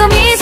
지금 이